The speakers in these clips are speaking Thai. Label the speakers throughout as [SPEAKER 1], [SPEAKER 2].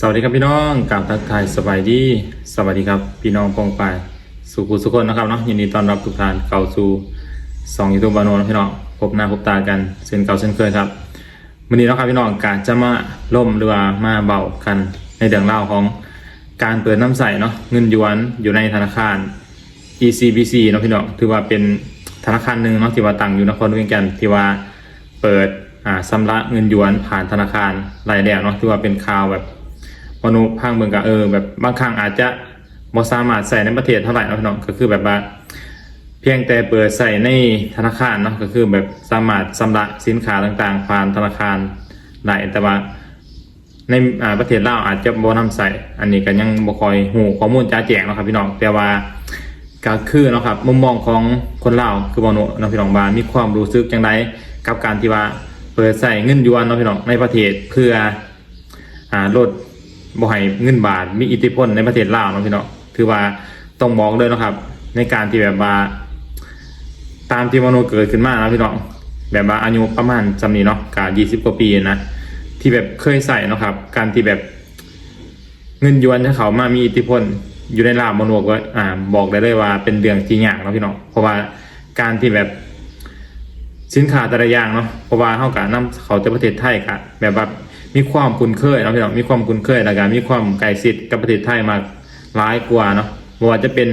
[SPEAKER 1] สวัสดีครับพี่น้องกราบทักทายสบายดี สวัสดีครับ พี่น้องปองปสุขุสุขคนนะครับเนาะยินดีต้อนรับทุกท่านเข้าสู่สองยูทูบบานโนนะพี่น้องพบหน้าพบตากันเช่นเก่าเช่นเคยครับวันนี้นะครับพี่น้องการจะมาล่มหรือว่ามาเบากันในเรื่องเล่าของการเปิดน้ำใสเนาะเงินยวนอยู่ในธนาคาร ECBC เนาะพี่น้องถือว่าเป็นธนาคารหนึ่งเนาะที่ว่าตั้งอยู่นครเวียงจันทร์ที่ว่าเปิดอ่าชำระเงินยวนผ่านธนาคารรายแรกเนาะที่ว่าเป็นข่าวแบบ มนุพังเมืองกะเออแบบบางครั้งอาจจะบ่สามารถใส่ในประเทศเท่าไหร่เนาะพี่น้องก็คือแบบว่าเพียงแต่เปิดใส่ในธนาคารเนาะก็คือแบบสามารถชำระสินค้าต่างๆ ผ่านธนาคารได้แต่ว่าในอ่าประเทศลาวอาจจะบ่นำใส่อันนี้ก็ยังบ่ค่อยหูข้อมูลจ้าแจงเนาะครับพี่น้องแต่ว่าก็คือเนาะครับมุมมองของคนลาวคือบ่โนเนาะพี่น้องว่ามีความรู้สึกจังไดกับการที่ว่าเปิดใส่เงินยวนเนาะพี่น้องในประเทศเพื่ออ่าลด บ่ให้เงินบาทมีอิทธิพลในประเทศลาวนะพี่เนาะถือว่าต้องบอกเลยนะครับ ในการที่แบบว่า ตามที่มโนเกิดขึ้นมานะพี่เน้องแบบว่าอายุประมาณจำนี้เนาะกายี่สิบกว่าปีนะที่แบบเคยใส่เนาะครับ การที่แบบเงินยวนที่เขามามีอิทธิพลอยู่ในลาวมโนก็อ่าบอกได้เลยว่าเป็นเรื่องที่ยากนะพี่เน้องเพราะว่าการที่แบบสินค้าแต่ละอย่างเนาะเพราะว่าเขากะนำเขาจากประเทศไทยกะแบบว่า มีความคุ้นเคยเนาะพี่น้องมีความคุ้นเคยแล้วก็มีความใกล้ชิดกับประเทศไทยมากหลายกว่าเนาะบ่ว่าจะเป็น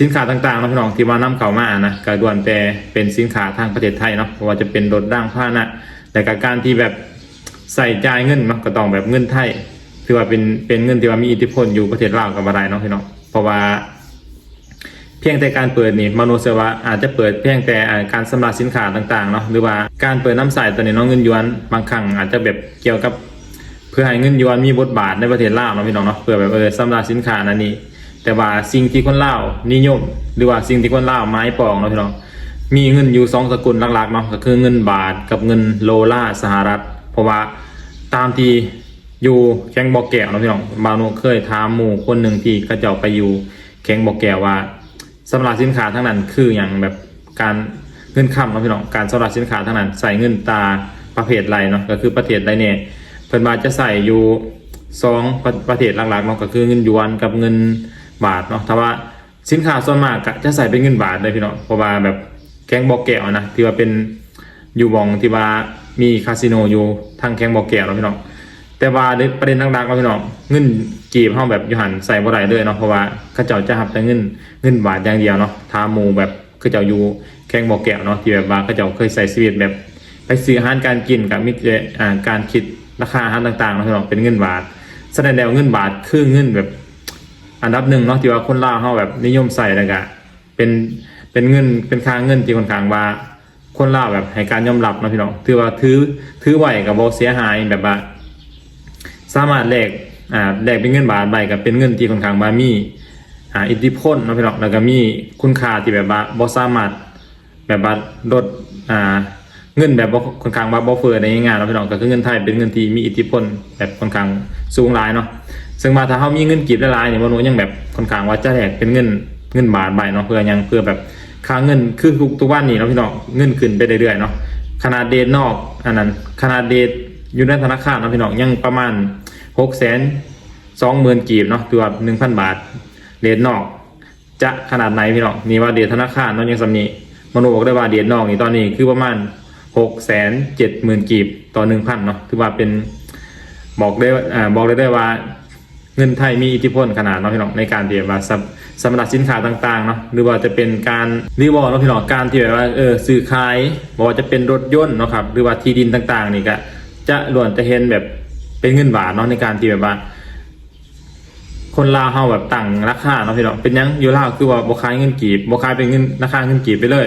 [SPEAKER 1] สินค้าต่างๆนะพี่น้องที่ว่านำเข้ามานะก็ด่วนแต่เป็นสินค้าทางประเทศไทยเนาะเพราะว่าจะเป็นรถร่างผ้านะแต่กับการที่แบบใส่จ่ายเงินเนาก็ต้องแบบเงินไทยถือว่าเป็นเป็นเงินที่ว่ามีอิทธิพลอยู่ประเทศลาวกับอะไรเนาะพี่น้องเพราะว่า พียงแต่การเปิดนี่มโนเสวะอาจจะเปิดเพียงแต่การสำหรับสินค้าต่างๆเนาะหรือว่าการเปิดน้ำใสตัวนี้เนาะเงินยวนบางครั้งอาจจะแบบเกี่ยวกับเพื่อให้เงินยวนมีบทบาทในประเทศลาวเนาะพี่น้องเนาะเพื่อแบบเออสำหรับสินค้านั้นนี้แต่ว่าสิ่งที่คนลาวนิยม หรือว่าสิ่งที่คนลาวไม้ปองเนาะพี่น้องมีเงินอยู่สองสกุลหลักๆเนาะก็คือเงินบาทกับเงินโลลาสหรัฐ เพราะว่าตามที่อยู่แข้งบอกแก้วเนาะพี่น้องบาโนเคยถามหมู่คนหนึ่งที่เขาเจ้าไปอยู่แข้งบอกแก้วว่า สำหรับสินค้าทั้งนั้นคืออย่างแบบการเงินคำเนาะพี่น้องการสำหรับสินค้าทั้งนั้นใส่เงินตาประเภทไรเนาะก็คือประเทศใดเนี่ยเพิ่นมาจะใส่อยู่สองประประเทศหลักๆเนาะก็คือเงินยวนกับเงินบาทเนาะถ้าว่าสินค้าส่วนมากจะใส่เป็นเงินบาทเลยพี่น้องเพราะว่าแบบแข้งบอกแก้วนะที่ว่าเป็นอยู่บองที่ว่ามีคาสิโนอยู่ทางแข้งบอกแก้วเนาะพี่น้องแต่ว่าในประเด็นดังๆก็พี่น้องเงิน กีบเฮาแบบยูหันใส่บ่ได้เลยเนาะเพราะว่าเขาเจ้าจะหับแต่เงินเงินบาทอย่างเดียวเนาะทามูแบบเขาเจ้าอยู่แข่งบ่อแก้วเนาะที่แบบว่าเขาเจ้าเคยใส่ชีวิตแบบ ไปซื้ออาหารการกินกับมิตรอ่าการคิดราคาอาหารต่างๆเนาะพี่น้องเป็นเงินบาทแสดงแล้วเงินบาทคือเงินแบบอันดับหนึ่งเนาะที่ว่าคนลาวเฮาแบบนิยมใส่แล้วก็เป็นเป็นเงินเป็นค่าเงินที่ค่อนข้างว่า คนลาวแบบให้การยอมรับเนาะพี่น้องถือว่าถือถือไหวกับโบเสียหายแบบว่า สามารถแลก อ่าแลกเป็นเงินบาทใบกับเป็นเงินที่ค่อนข้างว่ามีอ่าอิทธิพลเนาะพี่น้องแล้วก็มีคุณค่าที่แบบว่าบ่สามารถแบบว่าลดอ่าเงินแบบค่อนข้างว่าบ่เฟ้อในงายๆเนาะพี่น้องก็คือเงินไทยเป็นเงินที่มีอิทธิพลแบบค่อนข้างสูงหลายเนาะซึ่งมาถ้าเฮามีเงินกีบหลายๆเนี่ยบ่รู้ยังแบบค่อนข้างว่าจะแลกเป็นเงินเงินบาทใบเนาะเพื่อยังเพื่อแบบค่าเงินคือทุกทุกวันนี้เนาะพี่น้องเงินขึ้นไปเรื่อยๆเนาะขนาดเดทนอกอันนั้นขนาดเดทอยู่ในธนาคารเนาะพี่น้องยังประมาณ หกแสนสองหมื่นกีบเนาะคือว่าหนึ่งพันบาทเดทนอก จะขนาดไหนพี่น้องนี่ว่าเดทธนาคารเนาะยังสำนีมโนบอกได้ว่าเดทนอกนี่ตอนนี้คือประมาณหกแสนเจ็ดหมื่นกีบต่อหนึ่งพันเนาะคือว่าเป็นบอกได้อ่าบอกได้ได้ว่าเงินไทยมีอิทธิพลขนาดเนาะพี่น้องในการที่แบบว่าสำสำหรับสินค้าต่างๆเนาะหรือว่าจะเป็นการรีวอลเนาะพี่น้องการที่แบบว่าเออซื้อขายบอกว่าจะเป็นรถยนต์เนาะครับหรือว่าที่ดินต่างๆนี่ก็จะล้วนจะเห็นแบบ เป็นเงินบาทเนาะในการที่แบบว่าคนลาวเฮาแบบตั้งราคาเนาะพี่น้องเป็นยังอยู่ลาวคือว่าบ่ขายเงินกีบบ่ขายเป็นเงินราคาเงินกีบไปเลย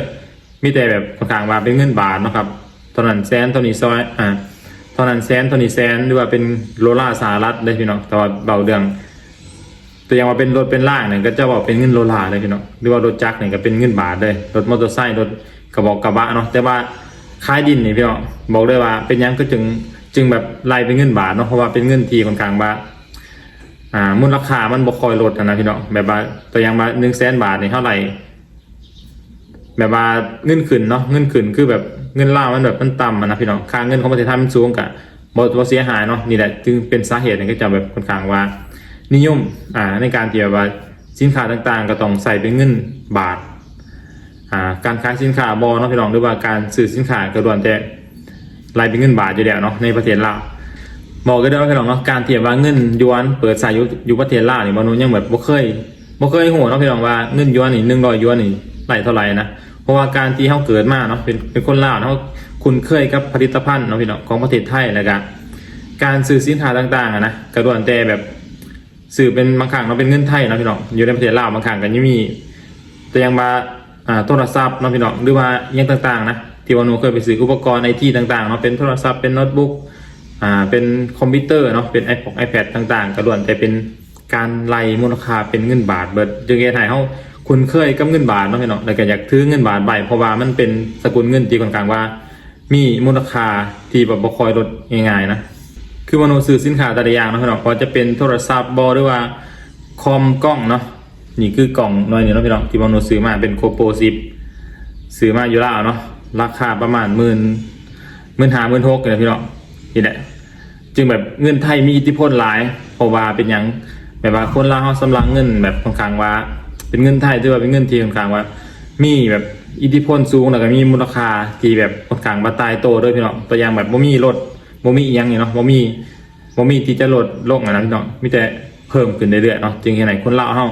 [SPEAKER 1] มีแต่แบบค่อนข้างว่าเป็นเงินบาทเนาะครับเท่านั้นแสนเท่านี้ซอยอ่าเท่านั้นแสนเท่านี้แสนหรือว่าเป็นโลลาสหรัฐเลยพี่น้องแต่ว่าเบาเดืองตัวอย่างว่าเป็นรถเป็นล่างเนี่ยก็จะบอกเป็นเงินโลลาเลยพี่น้องหรือว่ารถจักรเนี่ยก็เป็นเงินบาทเลยรถมอเตอร์ไซค์รถกระบอกกระบะเนาะแต่ว่าขายดินนี่พี่น้องบอกเลยว่าเป็นยังก็จึง จึงแบบไล่เป็นเงินบาทเนาะเพราะว่าเป็นเงินทีค่อนข้างว่าอ่ามูลค่ามันบ่คอยลดนะพี่น้องแบบว่าตัวอย่างมาหนึ่งแสนบาทนี่เท่าไหร่แบบว่าเงินขึ้นเนาะเงินขึ้นคือแบบเงินล่ามันแบบมันต่ำนะพี่น้องค่าเงินของประเทศไทยมันสูงกะบ่บ่เสียหายเนาะนี่แหละจึงเป็นสาเหตุที่ก็จะแบบค่อนข้างว่า นิยมอ่าในการที่แบบว่าสินค้าต่างๆ ก็ต้องใส่เป็นเงินบาทอ่าการขายสินค้าบอเนาะพี่น้องหรือว่าการซื้อสินค้าก็ล้วนแต่ รายเป็นเงินบาทอยู่แล้วเนาะในประเทศลาวบอกกันได้ว่าพี่น้องเนาะการเทียบว่าเงินยวนเปิดส่อยู่อยู่ประเทศลาวนี่มนุษย์ยังแบบบ่เคยบ่เคยหัวเนาะพี่น้องว่าเงินยวนนี่หนึ่งร้อยยวนนี่ไหลเท่าไหร่นะเพราะว่าการที่เขาเกิดมาเนาะเป็นเป็นคนลาวเนาะคุณเคยกับผลิตภัณฑ์เนาะพี่น้องของประเทศไทยแล้วก็การซื้อสินค้าต่างๆอะนะก็ล้วนแต่แบบสื่อเป็นบางครั้งเราะเป็นเงินไทยเนาะพี่น้องอยู่ในประเทศลาวบางครั้งกันยังมี แต่ยังมาอ่าโทรศัพท์เนาะพี่น้องหรือว่ายังต่างๆนะ ที่ว่าหนูเคยไปซื้ออุปกรณ์ไอทีต่างๆเนาะเป็นโทรศัพท์เป็นโน้ตบุ๊กอ่าเป็นคอมพิวเตอร์เนาะเป็น iPad iPad ต่างๆกระล้วนแต่เป็นการไล่มูลค่าเป็นเงินบาทเบิดจึงเฮ็ดให้เฮาคุณเคยกับเงินบาทเนาะพี่น้องแล้วก็อยากถือเงินบาทใบเพราะว่ามันเป็นสกุลเงินที่ค่อนข้างว่า มีมูลค่าที่แบบบ่คอยลดง่ายๆนะคือมโนซื้อสินค้าแต่ละอย่างเนาะพี่น้องก็จะเป็นโทรศัพท์บอหรือว่าคอมกล้องเนาะนี่คือกล่องหน้อยนี่เนาะพี่น้องที่มโนซื้อมาเป็นโคโปซิปซื้อมาอยู่แล้วเนาะ ราคาประมาณหมื่นหมื่นห้าหมื่นหกเลยพี่น้องนี่แหละจึงแบบเงินไทยมีอิทธิพลหลายเพราะว่าเป็นอย่างแบบว่าคนลาวสำรังเงินแบบค่อนข้างว่า เป็นเงินไทยที่ว่าเป็นเงินที่ค่อนข้างว่า มีแบบอิทธิพลสูงแล้วก็มีมูลค่าที่แบบค่อนข้างบาตายโตด้วยพี่น้องตัวอย่างแบบบ่มีรถบ่มีอีหยังเนาะบ่มีบ่มีที่จะลดลงอะนะพี่น้องมีแต่เพิ่มขึ้นเรื่อยๆเนาะจึงเห็นไหนคนลาวเฮา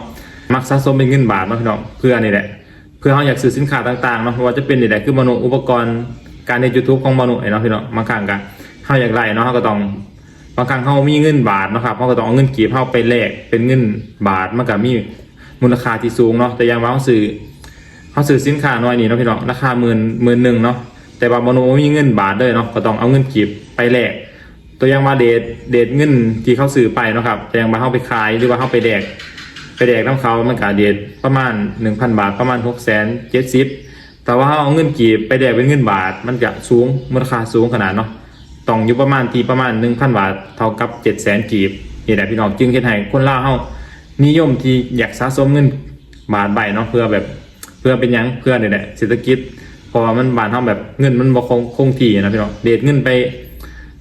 [SPEAKER 1] มักสะสมเป็นเงินบาทเนาะพี่น้องเพื่อนี่แหละ พื่อเฮาอยากซื้อสินค้าต่างๆเนาะเพราะว่าจะเป็นนี่แหละคือมนุษย์อุปกรณ์การใน YouTube ของมนุษย์เนาะพี่เน้องบางครั้งก็เฮาอยากไล่เนาะเฮาก็ต้องบางครั้งเขามีเงินบาทนะครับเขาก็ต้องเอาเงินกีบเข้าไปแลกเป็นเงินบาทมันก็มีมูลค่าที่สูงเนาะแต่ยังว่าเขาซื้อเขาซื้อสินค้าน้อยนี่เนาะพี่เน้องราคาหมื่นหมื่นหนึ่งเนาะแต่บางมโนมีเงินบาทด้วยเนาะก็ต้องเอาเงินกีบไปแลกตัวอย่างว่าเดทเดทเงินที่เขาซื้อไปเนาะครับแต่อยังว่าเขาไปขายหรือว่าเขาไปแลก ไปแลกน้ำเขามันก็เดทประมาณหนึ่งพันบาทประมาณหกแสนเจ็ดสิบแต่ว่าเอาเงินกีบไปแลกเป็นเงินบาท มันจะสูงมูลค่าสูงขนาดเนาะต้องอยู่ประมาณที่ประมาณ1,000บาทเท่ากับ7 0 0 0 0 0กีบนี่แหละพี่น้องจึงเฮ็ดให้คนลาวเฮานิยมที่อยากสะสมเงินบาทใบเนาะเพื่อแบบเพื่อเป็นยังเพื่อนี่แหละเศรษฐกิจเพราะว่ามันบาทเฮาแบบเงินมันบ่คงคงที่นะพี่น้องเดทเงินไป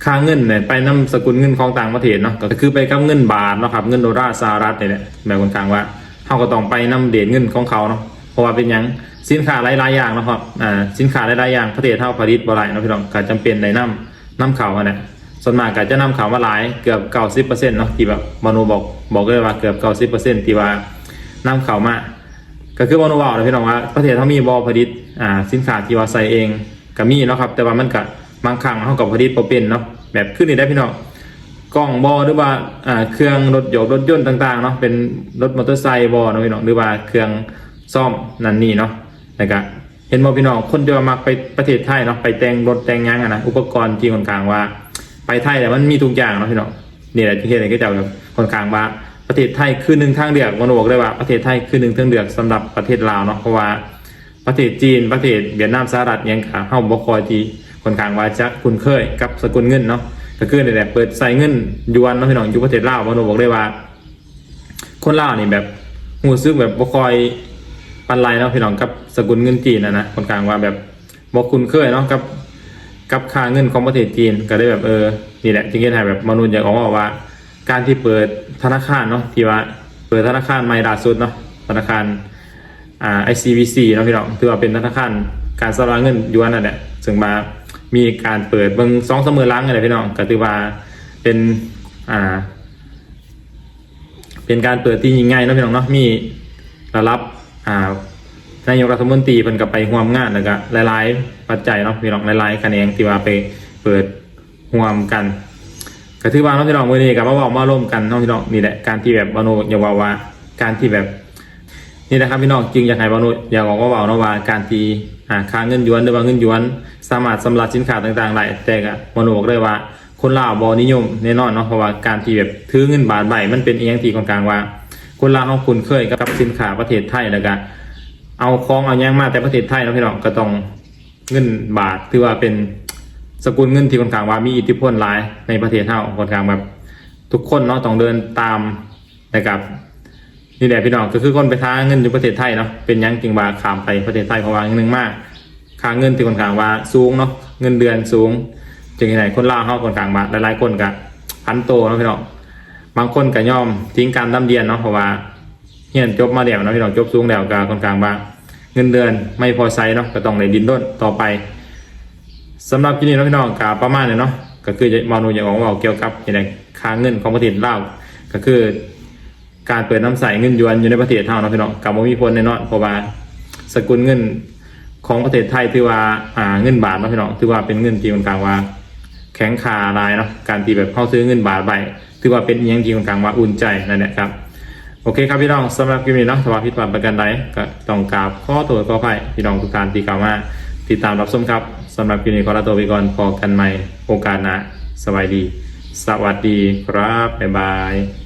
[SPEAKER 1] ค่าเงินเนี่ยไปนำสกุลเงินของต่างประเทศเนาะก็คือไปกับเงินบาทเนาะครับเงินดอลลาร์สหรัฐเนี่ยแหละแบบคนกลางว่าเฮาก็ต้องไปนำเดทเงินของเขาเนาะเพราะว่าเป็นยังสินค้าหลายๆอย่างเนาะครับอ่าสินค้าหลายๆอย่างประเทศเฮาผลิตบ่ได้เนาะพี่น้องก็จำเป็นได้นำน้ำเขาเนี่ยส่วนมากก็จะนำเขามาหลายเกือบเก้าสิบเปอร์เซ็นต์เนาะที่แบบมโนบอกบอกเลยว่าเกือบเก้าสิบเปอร์เซ็นต์ที่ว่านำเขามาก็คือมโนบอกนะพี่น้องว่าประเทศเขามีบอผลิตอ่าสินค้าที่ว่าใส่เองก็มีเนาะครับแต่ว่ามันก็ บางครั้งเขากับผลิตบ่เป็นเนาะแบบขึ้นนี่ได้พี่น้องกล้องบอหรือว่าเครื่องรถยนต์รถยนต์ต่างๆเนาะเป็นรถมอเตอร์ไซค์บอเนาะพี่น้องหรือว่าเครื่องซ่อมนั่นนี่เนาะแล้วก็เห็นบอพี่น้องคนเดียวมักไปประเทศไทยเนาะไปแต่งรถแต่งหยังอะนะอุปกรณ์ที่คนกลางว่า ไปไทยแต่มันมีทุกอย่างเนาะพี่น้องนี่แหละที่เห็นก็จะแบบคนกลางว่าประเทศไทยคือหนึ่งทางเลือกมันบอกเลยว่าประเทศไทยคือหนึ่งทางเลือกสำหรับประเทศลาวเนาะเพราะว่าประเทศจีนประเทศเวียดนามสหรัฐยังขาเข้าบกคอยที่ คนกลางว่าจะคุ้นเคยกับสกุลเงินเนาะก็คือในแหละเปิดใส่เงินยวนเนาะพี่น้องอยู่ประเทศลาวมันบอกเลยว่า คนลาวนี่แบบหูซึกแบบบ่คอยปันไลเนาะพี่น้องกับสกุลเงินจีนนะนะคนกลางว่าแบบบอกคุณเคยเนาะกับกับค่าเงินของประเทศจีนก็ได้แบบเออนี่แหละจึงเห็นให้แบบมนุษย์อยากออกว่า การที่เปิดธนาคารเนาะที่ว่าเปิดธนาคารใหม่ล่าสุดเนาะธนาคารอ่า ICBC เนาะพี่น้องถือว่าเป็นธนาคารการสำระเงินยวนนั่นแหละซึ่งมา มีการเปิดเบิ่งสองเสมอล้างอะไรพี่น้องก็ถือว่าเป็นอ่า เป็นการเปิดที่ยิ่งใหญ่นะพี่น้องเนาะมีระรับอ่านายกรัฐมนตรีเพิ่นกับไปร่วมงานแล้วก็หลายๆปัจจัยเนาะพี่น้องหลายๆคะแนนที่ว่าไปเปิดร่วมกันก็ถือว่าเนาะพี่น้องมื้อนี้ก็มาเว้ามาร่วมกันเนาะพี่น้องนี่แหละการที่แบบบาโนอย่าว่าว่าการที่แบบนี่นะครับพี่น้องจึงอยากให้บาโนอยากบอกว่าเว้าเนาะว่าการที่ ค่าเงินหยวนหรือว่าเงินหยวน สามารถสำหรับสินค้าต่างๆได้แต่ก็บาโนบอกเลยว่า คนลาวบอนิยมแน่นอนเนาะเพราะว่าการที่แบบถือเงินบาทใบมันเป็นเอียงที่กลางๆว่า คนลาวเขาคุ้นเคยกับสินค้าประเทศไทยแล้วก็เอาของเอาแย่งมาแต่ประเทศไทยเนาะพี่น้องก็ต้องเงินบาทถือว่าเป็นสกุลเงินที่ค่อนข้างว่ามีอิทธิพลหลายในประเทศเท่าค่อนข้างแบบทุกคนเนาะต้องเดินตามนะครับ นี่แหละพี่น้องก็คือคนไปท้าเงินอยู่ประเทศไทยเนาะเป็นยังจึงว่าขามไปประเทศไทยเพราะว่าอย่างหนึ่งมากค่าเงินที่ค่อนข้างว่าสูงเนาะเงินเดือนสูง จึงไหนคนลาวเฮาคนกลางบ้าหลายๆคนก็พันโตเนาะพี่น้องบางคนก็ยอมทิ้งการดำเรียนเนาะเพราะว่าเรียนจบมาแล้วเนาะพี่น้องจบสูงแล้วก็คนกลางบาเงินเดือนไม่พอใช้เนาะก็ต้องได้ดินด้นต่อไปสำหรับที่นี่เนาะพี่น้องก็ประมาณนี้เนาะก็คือมานูอย่างของเราเกี่ยวกับอย่างไรค่าเงินของประเทศลาวก็คือ การเปิดน้ำใสเงินยวนอยู่ในประเทศเท่านะพี่น้องกับว่มีผลแน่นอนเพราะว่าสกุลเงินของประเทศไทยถือว่าอ่าเงินบาทนะพี่น้องถือว่าเป็นเงินที่คนกลางว่า แข็งคาลายเนาะการที่แบบเข้าซื้อเงินบาทไปถือว่าเป็นยังที่คนกลางว่าอุ่นใจนั่นแหละครับโอเคครับพี่น้องสำหรับคลิปนี้เนาะถ้าว่าผิดพลาดประการใดก็ต้องกราบข้อตัวก็ไปพี่น้องทุกท่านที่เข้ามาติดตามรับชมครับสำหรับคลิปนี้ขอลาตัวไปก่อนพอกันใหม่โอกาสหน้าสวัสดี สวัสดีครับบ๊ายบาย